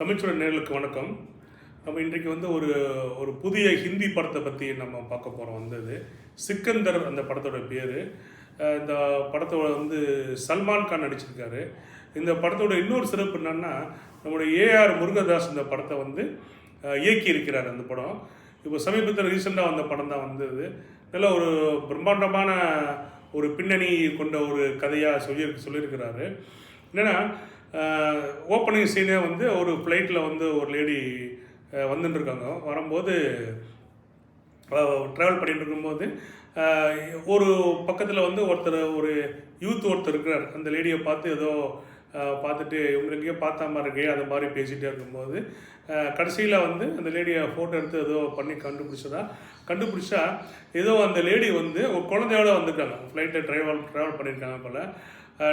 தமிழ்ச்சூழல் நேர்களுக்கு வணக்கம். நம்ம இன்றைக்கு வந்து ஒரு ஒரு புதிய ஹிந்தி படத்தை பற்றி நம்ம பார்க்க போகிறோம் வந்தது சிக்கந்தர் அந்த படத்தோட பேர். இந்த படத்தோட வந்து சல்மான் கான் நடிச்சிருக்காரு. இந்த படத்தோட இன்னொரு சிறப்பு என்னன்னா நம்முடைய ஏஆர் முருகதாஸ் இந்த படத்தை வந்து இயக்கியிருக்கிறார் இயக்கி இருக்கிறார் அந்த படம். இப்போ சமீபத்தில் ரீசெண்டாக வந்த படம் தான் வந்தது. நல்ல ஒரு பிரம்மாண்டமான ஒரு பின்னணி கொண்ட ஒரு கதையாக சொல்லி சொல்லியிருக்கிறாரு. என்னென்னா ஓப்பனிங் சீனே வந்து ஒரு ஃப்ளைட்டில் வந்து ஒரு லேடி வந்துட்டுருக்காங்க. வரும்போது ட்ராவல் பண்ணிட்டு இருக்கும்போது ஒரு பக்கத்தில் வந்து ஒருத்தர் ஒரு யூத் ஒருத்தர் இருக்கிறார். அந்த லேடியை பார்த்து ஏதோ பார்த்துட்டு பார்த்துட்டு இவங்களுக்கே பார்த்த மாதிரி இருக்கே அது மாதிரி பேசிகிட்டே இருக்கும்போது கடைசியில் வந்து அந்த லேடியை ஃபோட்டோ எடுத்து ஏதோ பண்ணி கண்டுபிடிச்சதா கண்டுபிடிச்சா ஏதோ அந்த லேடி வந்து ஒரு குழந்தையோட வந்திருக்காங்க. ஃப்ளைட்டை ட்ரைவல் ட்ராவல் பண்ணியிருக்காங்க போல்.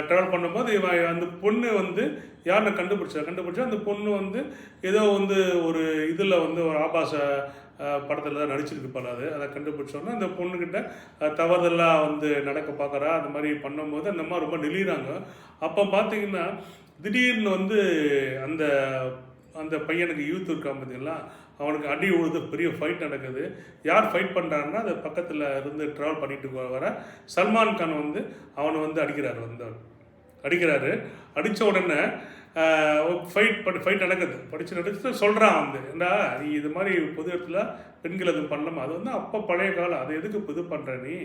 ட்ராவல் பண்ணும்போது இவன் அந்த பொண்ணு வந்து யாருன்னு கண்டுபிடிச்சா கண்டுபிடிச்சா அந்த பொண்ணு வந்து ஏதோ வந்து ஒரு இதில் வந்து ஒரு ஆபாச படத்தில் தான் நடிச்சிருக்கு போல அது. அதை கண்டுபிடிச்சோன்னா அந்த பொண்ணுக்கிட்ட தவறுதெல்லாம் வந்து நடக்க பார்க்குறா அந்த மாதிரி பண்ணும்போது அந்த மாதிரி ரொம்ப நெளிகிறாங்க அப்போ பார்த்தீங்கன்னா திடீர்னு வந்து அந்த அந்த பையனுக்கு யூத் இருக்கான் பார்த்தீங்களா அவனுக்கு அடி உழுது பெரிய ஃபைட் நடக்குது. யார் ஃபைட் பண்ணுறாருன்னா அது பக்கத்தில் இருந்து ட்ராவல் பண்ணிட்டு வர சல்மான் கான் வந்து அவனை வந்து அடிக்கிறார் வந்தவர் அடிக்கிறாரு. அடித்த உடனே ஃபைட் பண்ணி ஃபைட் நடக்குது. படித்து நடத்து சொல்கிறான் வந்து ஏண்டா நீ இது மாதிரி பொது இடத்துல பெண்கள் அது பண்ணலாமா அது வந்து அப்போ பழைய காலம். அது எதுக்கு இது பண்ணுற நீ?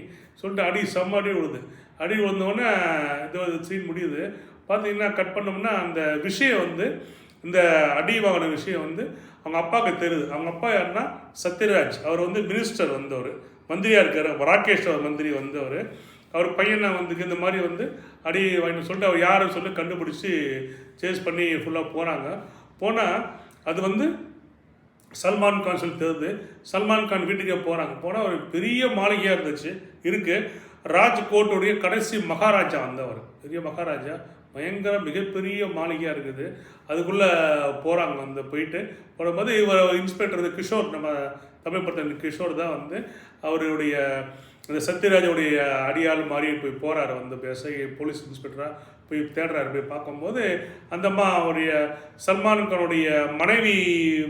சொல்லிட்டு அடி செம்ம அடி விழுது அடி விழுந்தோடனே இது சீன் முடியுது. பார்த்தீங்கன்னா கட் பண்ணோம்னா அந்த விஷயம் வந்து இந்த அடி வாங்கின விஷயம் வந்து அவங்க அப்பாவுக்கு தெரியுது. அவங்க அப்பா யாருன்னா சத்யராஜ். அவர் வந்து மினிஸ்டர் வந்தவர். மந்திரியாக இருக்கார். ராகேஷ் அவர் மந்திரி வந்தவர். அவர் பையனை வந்து இந்த மாதிரி வந்து அடி வாங்கிட்டு சொல்லிட்டு அவர் யாருன்னு சொல்லி கண்டுபிடிச்சி சேஸ் பண்ணி ஃபுல்லாக போனாங்க. போனால் அது வந்து சல்மான் கான் சொல்லி தெரியுது. சல்மான் கான் வீட்டுக்கே போகிறாங்க போனால் ஒரு பெரிய மாளிகையாக இருந்துச்சு. இருக்கு. ராஜ்கோட்டுடைய கடைசி மகாராஜா வந்தவர். பெரிய மகாராஜா. பயங்கர மிகப்பெரிய மாளிகையாக இருக்குது. அதுக்குள்ளே போகிறாங்க வந்து போயிட்டு. போது இவர் இன்ஸ்பெக்டர் கிஷோர் நம்ம தமிழ் படத்தில் கிஷோர் தான் வந்து அவருடைய இந்த சத்யராஜோடைய அடியாள் மாதிரி போய் போகிறாரு வந்து பேச. போலீஸ் இன்ஸ்பெக்டராக போய் தேடுறாரு போய் பார்க்கும்போது அந்தம்மா அவருடைய சல்மான் கானுடைய மனைவி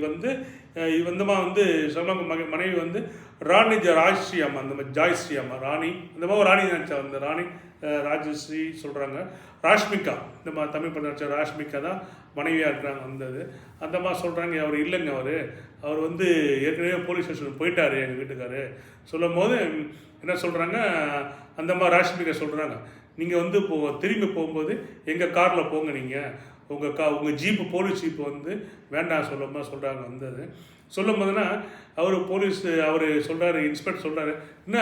வந்து இது இவந்தமா வந்து சல்மான் கான் மக- மனைவி வந்து ராணி ஜ ராஜ்ஸ்ரீ அம்மா அந்த மாதிரி ஜாய்ஸ்ரீ அம்மா ராணி. இந்த மாதிரி ராணி நினச்சா வந்து ராணி ராஜஸ்ரீ சொல்கிறாங்க ராஷ்மிகா இந்த மாதிரி தமிழ் படம் நடிச்ச ராஷ்மிகா தான் மனைவியாக இருக்கிறாங்க வந்தது. அந்த மாதிரி சொல்கிறாங்க அவர் இல்லைங்க அவர். அவர் வந்து ஏற்கனவே போலீஸ் ஸ்டேஷன் போயிட்டார் எங்கள் வீட்டுக்காரு. சொல்லும் போது என்ன சொல்கிறாங்க அந்த மாதிரி ராஷ்மிகா சொல்கிறாங்க நீங்கள் வந்து இப்போ திரும்பி போகும்போது எங்கள் காரில் போங்க நீங்கள் உங்கள் கா உங்கள் ஜீப்பு போலீஸ் ஜீப்பு வந்து வேண்டாம் சொல்லமா சொல்கிறாங்க வந்தது. சொல்லும் போதுன்னா அவர் போலீஸ் அவர் சொல்கிறாரு இன்ஸ்பெக்டர் சொல்கிறாரு என்ன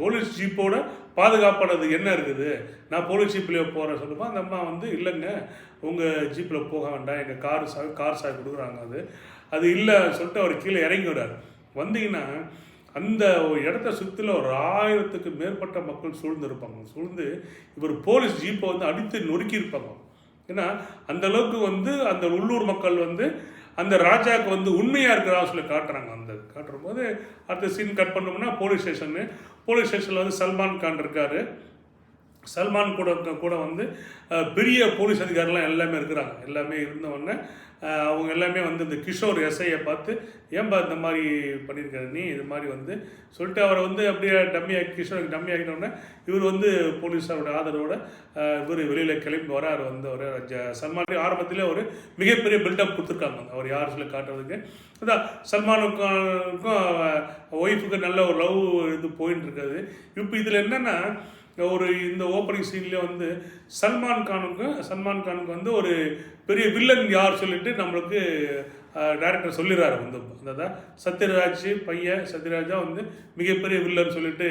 போலீஸ் ஜீப்போட பாதுகாப்பானது என்ன இருக்குது? நான் போலீஸ் ஜீப்லேயே போகிறேன் சொல்லுமா அந்த அம்மா வந்து இல்லைங்க உங்கள் ஜீப்பில் போக வேண்டாம். எங்கள் கார் சா கார் சாய் கொடுக்குறாங்க அது. அது இல்லை சொல்லிட்டு அவர் கீழே இறங்கி விடார் வந்தீங்கன்னா அந்த இடத்த சுற்றில ஒரு ஆயிரத்துக்கு மேற்பட்ட மக்கள் சூழ்ந்திருப்பாங்க. சூழ்ந்து இவர் போலீஸ் ஜீப்பை வந்து அடித்து நொறுக்கியிருப்பாங்க. ஏன்னா அந்த அளவுக்கு வந்து அந்த உள்ளூர் மக்கள் வந்து அந்த ராஜாவுக்கு வந்து உண்மையாக இருக்கிறா சொல்லி காட்டுறாங்க அந்த காட்டுற போது அடுத்த சீன் கட் பண்ணோம்னா போலீஸ் ஸ்டேஷனு போலீஸ் ஸ்டேஷனில் வந்து சல்மான் கான் இருக்காரு. சல்மான் கூட கூட வந்து பெரிய போலீஸ் அதிகாரிலாம் எல்லாமே இருக்கிறாங்க. எல்லாமே இருந்தவொடனே அவங்க எல்லாமே வந்து இந்த கிஷோர் எஸ்ஐயை பார்த்து ஏன்பா இந்த மாதிரி பண்ணியிருக்காரு நீ? இது மாதிரி வந்து சொல்லிட்டு அவரை வந்து அப்படியே டம்மி ஆக்கி கிஷோருக்கு டம்மி ஆக்கினோடனே இவர் வந்து போலீஸாரோட ஆதரவோட இவர் வெளியில் கிளம்பி வராரு வந்து அவர் ஜ- சல்மான் ஆரம்பத்திலே ஒரு மிகப்பெரிய பில்டப் கொடுத்துருக்காங்க. அவர் யார் சொல்லி காட்டுறதுக்கு. அதான் சல்மானுக்கும் ஒய்ஃபுக்கு நல்ல ஒரு லவ் இது போயின்னு இருக்காது இப்போ இதில் என்னென்னா ஒரு இந்த ஓப்பனிங் சீன்லேயே வந்து சல்மான் கானுக்கு சல்மான் கானுக்கு வந்து ஒரு பெரிய வில்லன் யார் சொல்லிட்டு நம்மளுக்கு டேரக்டர் சொல்லிடுறாரு வந்து. அந்த சத்யராஜ் பையன் சத்யராஜா வந்து மிகப்பெரிய வில்லன் சொல்லிட்டு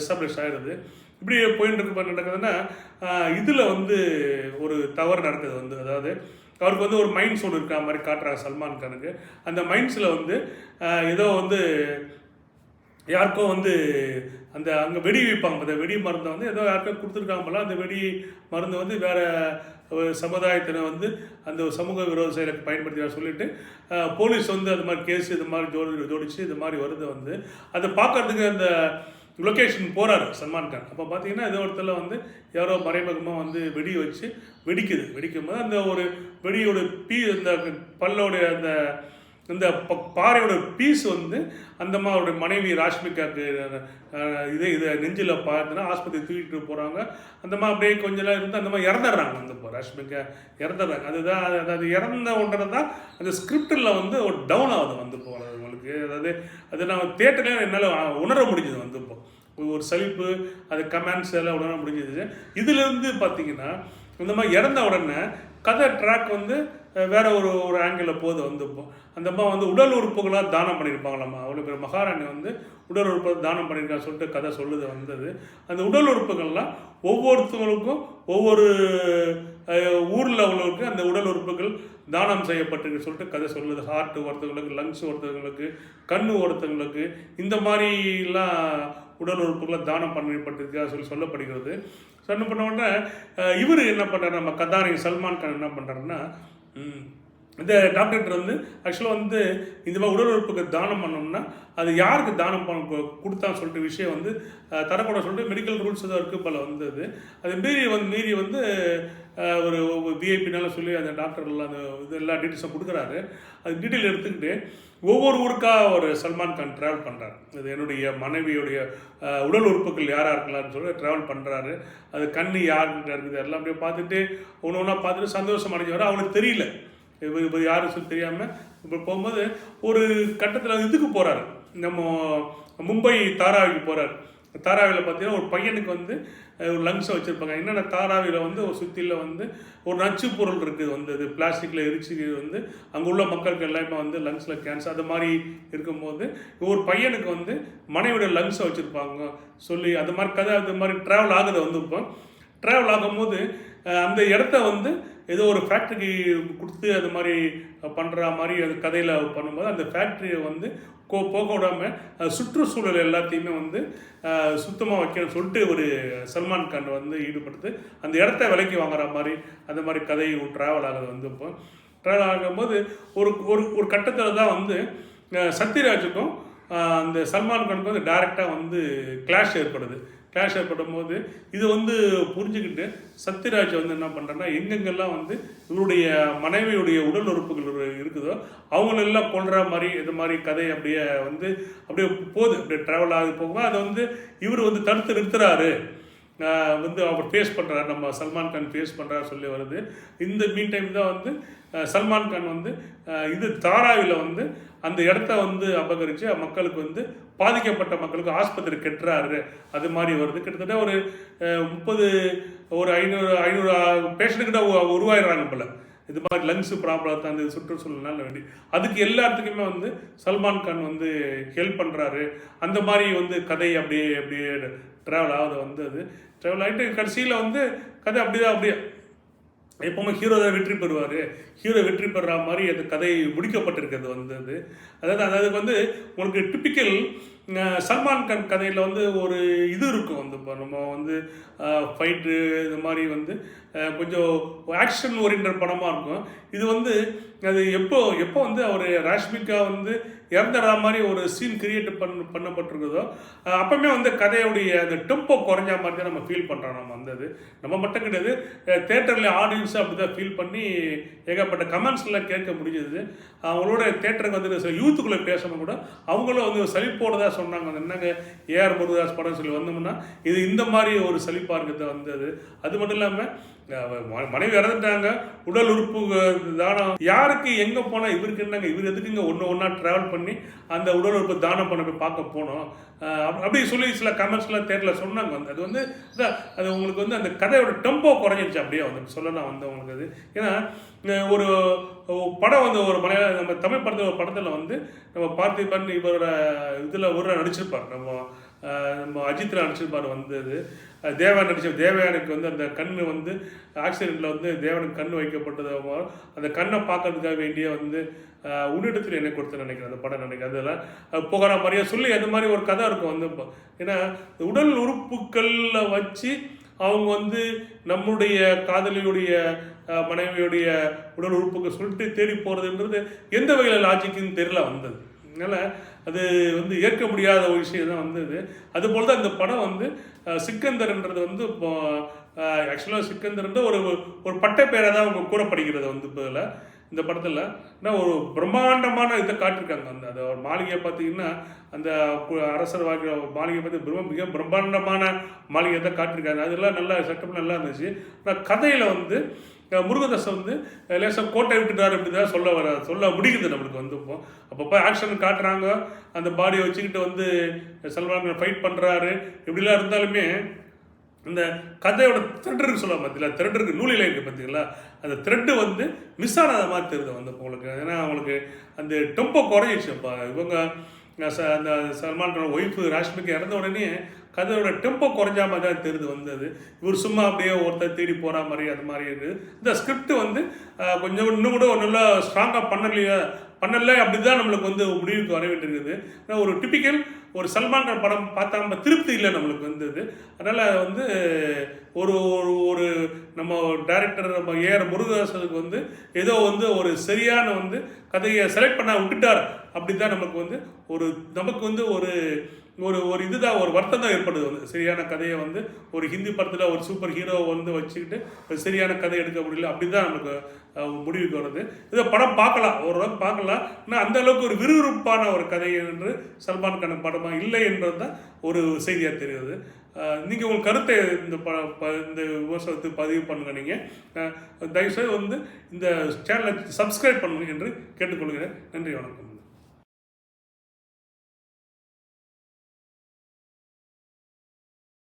எஸ்டாப்ளிஷ் ஆகிடுது இப்படி போயிட்டு இருக்கு நடக்குதுன்னா இதில் வந்து ஒரு தவறு நடக்குது வந்து. அதாவது அவருக்கு வந்து ஒரு மைண்ட்ஸ் ஒன்று இருக்கிற மாதிரி காட்டுறாங்க சல்மான் கானுக்கு. அந்த மைண்ட்ஸில் வந்து ஏதோ வந்து யாருக்கோ வந்து அந்த அங்கே வெடி வைப்பாங்க அந்த வெடி மருந்தை வந்து ஏதோ யாருக்கோ கொடுத்துருக்காங்க போல அந்த வெடி மருந்து வந்து வேறு சமுதாயத்தினை வந்து அந்த சமூக விரோத செயலுக்கு பயன்படுத்தி சொல்லிட்டு போலீஸ் வந்து அது மாதிரி கேஸ் இது மாதிரி ஜோடி ஜோடிச்சு இது மாதிரி வருது வந்து அதை பார்க்கறதுக்கு அந்த லொக்கேஷன் போகிறாரு சல்மான் கான். அப்போ பார்த்தீங்கன்னா ஏதோ இடத்துல வந்து யாரோ மறைமுகமாக வந்து வெடி வச்சு வெடிக்குது. வெடிக்கும் போது அந்த ஒரு வெடியோட பீ அந்த பல்லோடைய அந்த இந்த ப- பாறையோட பீஸ் வந்து அந்த அவருடைய மனைவி ராஷ்மிகாக்கு அஹ், இது இது நெஞ்சில் பார்த்துன்னா ஆஸ்பத்திரி தூக்கிட்டு போகிறாங்க அந்த அப்படியே கொஞ்ச நேரம் இருந்து அந்த மாதிரி இறந்துடுறாங்க அந்த இப்போ ராஷ்மிகா. இறந்துடுறாங்க. அதுதான் அது- இறந்த ஒன்றை தான் அந்த ஸ்கிரிப்டில் வந்து ஒரு டவுன் ஆகுது வந்து போகிறது உங்களுக்கு. அதாவது அது நான் தேட்டரில் என்னால் உணர முடிஞ்சது வந்து இப்போ ஒரு சலிப்பு அது கமெண்ட்ஸ் எல்லாம் உடனே முடிஞ்சது. இதுலேருந்து பார்த்தீங்கன்னா இந்த மாதிரி இறந்த உடனே கதை ட்ராக் வந்து வேறு ஒரு ஒரு ஆங்கிளில் போது வந்து அந்த அம்மா வந்து உடல் உறுப்புகளாக தானம் பண்ணியிருப்பாங்களாம்மா. அவ்வளோ பேர் மகாராணி வந்து உடல் உறுப்பு தானம் பண்ணியிருக்கான்னு சொல்லிட்டு கதை சொல்லுது வந்தது. அந்த உடல் உறுப்புகள்லாம் ஒவ்வொருத்தவங்களுக்கும் ஒவ்வொரு ஊரில் உள்ளவருக்கு அந்த உடல் உறுப்புகள் தானம் செய்யப்பட்டிருக்கு சொல்லிட்டு கதை சொல்லுது. ஹார்ட் ஒருத்தவங்களுக்கு லங்ஸ் ஒருத்தவங்களுக்கு கண் ஒருத்தவங்களுக்கு இந்த மாதிரிலாம் உடல் உறுப்புகளை தானம் பண்ணப்பட்டிருக்கா சொல்லி சொல்லப்படுகிறது. ஸோ என்ன பண்ண உடனே இவர் என்ன பண்ணுறாரு நம்ம கதாரி சல்மான் கான் என்ன பண்ணுறாருன்னா Mm. இந்த டாக்டர் வந்து ஆக்சுவலாக வந்து இந்த மாதிரி உடல் உறுப்புக்கு தானம் பண்ணோம்னா அது யாருக்கு தானம் பண்ண கொடுத்தான்னு சொல்லிட்டு விஷயம் வந்து தரக்கூடாது சொல்லிட்டு மெடிக்கல் ரூல்ஸ் தான் இருக்குது பல வந்தது. அது மீறி வந்து மீறி வந்து ஒரு விஐபினால சொல்லி அந்த டாக்டர்லாம் அந்த இது எல்லா டீட்டெயில்ஸும் கொடுக்குறாரு. அது டீட்டெயில் எடுத்துக்கிட்டு ஒவ்வொரு ஊருக்காக ஒரு சல்மான் கான் ட்ராவல் பண்ணுறாரு அது என்னுடைய மனைவியுடைய உடல் உறுப்புகள் யாராக இருக்கலாம்னு சொல்லி ட்ராவல் பண்ணுறாரு அது கண்ணு யாருக்கிட்ட இருக்குது எல்லாம் அப்படியே பார்த்துட்டு ஒன்று ஒன்றா பார்த்துட்டு சந்தோஷம் அடைஞ்சவர் அவனுக்கு தெரியல. இப்போ இப்போ யாரும் சொல்லி தெரியாமல் இப்போ போகும்போது ஒரு கட்டத்தில் இதுக்கு போகிறாரு நம்ம மும்பை தாராவிக்கு போகிறாரு தாராவியில் பார்த்தீங்கன்னா ஒரு பையனுக்கு வந்து ஒரு லங்ஸை வச்சுருப்பாங்க. என்னென்ன தாராவியில் வந்து ஒரு சுற்றியில் வந்து ஒரு நச்சு பொருள் இருக்குது. வந்து இது பிளாஸ்டிக்கில் எரிச்சு வந்து அங்கே உள்ள மக்களுக்கு எல்லாமே வந்து லங்ஸில் கேன்சர் அது மாதிரி இருக்கும்போது ஒரு பையனுக்கு வந்து மனைவியோட லங்ஸை வச்சுருப்பாங்க சொல்லி அது மாதிரி கதை அது மாதிரி ட்ராவல் ஆகுது வந்து இப்போ. ட்ராவல் ஆகும்போது அந்த இடத்த வந்து ஏதோ ஒரு ஃபேக்ட்ரிக்கு கொடுத்து அது மாதிரி பண்ணுற மாதிரி அது கதையில் பண்ணும்போது அந்த ஃபேக்ட்ரியை வந்து கோ போக விடாமல் சுற்றுச்சூழல் எல்லாத்தையுமே வந்து சுத்தமாக வைக்கணும்னு சொல்லிட்டு ஒரு சல்மான் கான் வந்து ஈடுபடுத்து அந்த இடத்த விலைக்கு வாங்குற மாதிரி அந்த மாதிரி கதை ட்ராவல் ஆகுது வந்து இப்போ. ட்ராவல் ஆகும்போது ஒரு ஒரு ஒரு கட்டத்தில் தான் வந்து சத்யராஜுக்கும் அந்த சல்மான் கானுக்கும் வந்து டைரெக்டாக வந்து கிளாஷ் ஏற்படுது. கிளாஷ் ஏற்படும் போது இது வந்து புரிஞ்சுக்கிட்டு சத்யராஜ் வந்து என்ன பண்ணுறேன்னா எங்கெங்கெல்லாம் வந்து இவருடைய மனைவியுடைய உடல் உறுப்புகள் இருக்குதோ அவங்களெல்லாம் கொல்ற மாதிரி இது மாதிரி கதை அப்படியே வந்து அப்படியே போகுது. அப்படியே ட்ராவல் ஆகி போகும்போது அதை வந்து இவர் வந்து தடுத்து நிறுத்துறாரு. வந்து அவர் ஃபேஸ் பண்ணுறாரு நம்ம சல்மான் கான் ஃபேஸ் பண்ணுறாரு சொல்லி வருது. இந்த மீன் டைம் தான் வந்து சல்மான் கான் வந்து இது தாராவில் வந்து அந்த இடத்த வந்து அபகரித்து மக்களுக்கு வந்து பாதிக்கப்பட்ட மக்களுக்கு ஆஸ்பத்திரி கட்டுறாரு. அது மாதிரி வருது. கிட்டத்தட்ட ஒரு முப்பது ஒரு ஐநூறு ஐநூறு பேஷண்ட்டுக்கிட்ட உருவாயிடுறாங்க போல. இது மாதிரி லங்ஸ் ப்ராப்ளம் அந்த சுற்றுச்சூழல்னால வேண்டி. அதுக்கு எல்லாத்துக்குமே வந்து சல்மான் கான் வந்து ஹெல்ப் பண்ணுறாரு அந்த மாதிரி வந்து கதை அப்படியே அப்படியே ட்ராவல் ஆகுது வந்து அது ட்ராவல் ஆகிட்டு கடைசியில் வந்து கதை அப்படிதான் அப்படியே எப்பவுமே ஹீரோ தான் வெற்றி பெறுவார். ஹீரோ வெற்றி பெறுற மாதிரி அந்த கதை முடிக்கப்பட்டிருக்கிறது வந்து அது. அதாவது அதாவது வந்து உங்களுக்கு டிப்பிக்கல் சல்மான் கான் கதையில் வந்து ஒரு இது இருக்கும் வந்து இப்போ நம்ம வந்து ஃபைட்டு இது மாதிரி வந்து கொஞ்சம் ஆக்ஷன் ஓரியன்ட் படமாக இருக்கும். இது வந்து அது எப்போ எப்போ வந்து அவர் ராஷ்மிகா வந்து இறந்துடுற மாதிரி ஒரு சீன் கிரியேட் பண்ண பண்ணப்பட்டிருக்குதோ அப்போவுமே வந்து கதையுடைய அந்த டெம்போ குறைஞ்ச மாதிரி தான் நம்ம ஃபீல் பண்ணுறோம் நம்ம வந்தது நம்ம மட்டும் கிடையாது தேட்டரில் ஆடியன்ஸும் அப்படி தான் ஃபீல் பண்ணி ஏகப்பட்ட கமெண்ட்ஸ்லாம் கேட்க முடிஞ்சது. அவங்களோட தேட்டருக்கு வந்து சில யூத்துக்குள்ளே பேசணும் கூட அவங்களும் வந்து சலிப்போடு தான் சொன்னாங்க அது என்னங்க? ஏஆர் முருகதாஸ் படம் சொல்லி வந்தோம்னா இது இந்த மாதிரி ஒரு சலிப்பாக வந்தது. அது மட்டும் இல்லாமல் மனைவி இறந்துட்டாங்க. உடல் உறுப்பு தானம். யாருக்கு எங்கே போனால் இவருக்கு என்னங்க? இவர் எதுக்குங்க ஒன்று ஒன்றா ட்ராவல் பண்ணி அந்த உடல் உறுப்பு தானம் பண்ண போய் பார்க்க போனோம்? அப்படி சொல்லி சில கமெண்ட்ஸ்லாம் தேட்டரில் சொன்னாங்க. வந்து அது வந்து அது உங்களுக்கு வந்து அந்த கதையோட டெம்போ குறைஞ்சிருச்சு. அப்படியே வந்து சொல்லலாம் வந்து உங்களுக்கு அது. ஏன்னா ஒரு படம் வந்து ஒரு மலையாள நம்ம தமிழ் படத்தில் ஒரு படத்தில் வந்து நம்ம பார்த்திபன் இவரோட இதில் ஒரு நடிச்சிருப்பார். நம்ம நம்ம அஜித்தில் நடிச்சிருப்பார் வந்தது தேவா நடித்த தேவயானுக்கு வந்து அந்த கண் வந்து ஆக்சிடெண்ட்டில் வந்து தேவனுக்கு கண் வைக்கப்பட்டது அந்த கண்ணை பார்க்கறதுக்காக வேண்டிய வந்து உன்னிடத்தில் என்னை கொடுத்து நினைக்கிறேன் அந்த படம் நினைக்கிறேன். அதில் புகழ மாதிரியே சொல்லி அந்த மாதிரி ஒரு கதை இருக்கும் வந்து இப்போ. ஏன்னா உடல் உறுப்புக்களில் வச்சு அவங்க வந்து நம்முடைய காதலியுடைய மனைவியுடைய உடல் உறுப்புக்கு சொல்லிட்டு தேடி போகிறதுன்றது எந்த வகையில் லாஜிக்குன்னு தெரியல வந்தது. அதனால் அது வந்து ஏற்க முடியாத ஒரு விஷயம் தான் வந்தது. அதுபோல் தான் இந்த படம் வந்து சிக்கந்தர்ன்றது வந்து இப்போ ஆக்சுவலாக சிக்கந்தர்ன்ற ஒரு ஒரு பட்டப்பேரை தான் அவங்க கூறப்படுகிறது வந்து இப்போ இதில் இந்த படத்தில் ஏன்னா ஒரு பிரம்மாண்டமான இதை காட்டியிருக்காங்க. அந்த அந்த ஒரு மாளிகையை பார்த்தீங்கன்னா அந்த அரசர் வாக்கிற மாளிகை பார்த்து பிரம்ம மிக பிரம்மாண்டமான மாளிகையை தான் காட்டியிருக்காங்க. அதெல்லாம் நல்லா செட்டப் நல்லா இருந்துச்சு. ஆனால் கதையில் வந்து அஹ், வந்து லேசாக கோட்டை விட்டுட்டார் அப்படி தான் சொல்ல வர சொல்ல முடியுது நம்மளுக்கு வந்து இப்போ. அப்பப்போ ஆக்ஷன் காட்டுறாங்க. அந்த பாடியை வச்சுக்கிட்டு வந்து சல்மான் ஃபைட் பண்ணுறாரு இப்படிலாம் இருந்தாலுமே இந்த கதையோட த்ரெட் சொல்ல பார்த்தீங்களா த்ரெட் இருக்கு நூலில் இருக்கு பார்த்தீங்களா அந்த த்ரெட்டு வந்து மிஸ் ஆனத மாதிரி தெரியுது வந்து உங்களுக்கு. ஏன்னா அவங்களுக்கு அந்த டெம்போ குறைஞ்சிச்சுப்பா இவங்க ச- அந்த சல்மான் ஒய்ஃபு ராஷ்மிக்கு இறந்த உடனே கதையோட டெம்போ குறைஞ்சா மாதிரி தான் தெரியுது வந்தது. இவர் சும்மா அப்படியே ஒருத்தர் தேடி போகிற மாதிரி அது மாதிரி இருக்குது. இந்த ஸ்கிரிப்ட் வந்து கொஞ்சம் இன்னும் கூட நல்லா ஸ்ட்ராங்காக பண்ணலையா பண்ணல அப்படி தான் நம்மளுக்கு வந்து முடிவுக்கு வர வேண்டியிருக்குது. ஒரு டிப்பிக்கல் ஒரு சல்மான்கான் படம் பார்த்தா நம்ம திருப்தி இல்லை நம்மளுக்கு வந்தது. அதனால் வந்து ஒரு ஒரு நம்ம டைரக்டர் நம்ம ஏஆர் முருகதாசனுக்கு வந்து ஏதோ வந்து ஒரு சரியான வந்து கதையை செலக்ட் பண்ண விட்டுட்டார். அப்படி தான் நமக்கு வந்து ஒரு நமக்கு வந்து ஒரு ஒரு ஒரு இதுதான் ஒரு வருத்தம் தான் ஏற்படுது வந்து. சரியான கதையை வந்து ஒரு ஹிந்தி படத்தில் ஒரு சூப்பர் ஹீரோவை வந்து வச்சுக்கிட்டு ஒரு சரியான கதை எடுக்க முடியல. அப்படி தான் நமக்கு முடிவுக்கு வருது இதை படம் பார்க்கலாம். ஓரளவுக்கு பார்க்கலாம். ஆனால் அந்த அளவுக்கு ஒரு விறுவிறுப்பான ஒரு கதை என்று சல்மான் கான் படமாக இல்லை என்றது தான் ஒரு செய்தியாக தெரியுது நீங்கள் உங்கள் கருத்தை இந்த ப ப- இந்த விவசாயத்துக்கு பதிவு பண்ணுங்க நீங்கள் தயவுசெய்து வந்து இந்த சேனலை சப்ஸ்கிரைப் பண்ணுங்க என்று கேட்டுக்கொள்கிறேன். நன்றி வணக்கம்.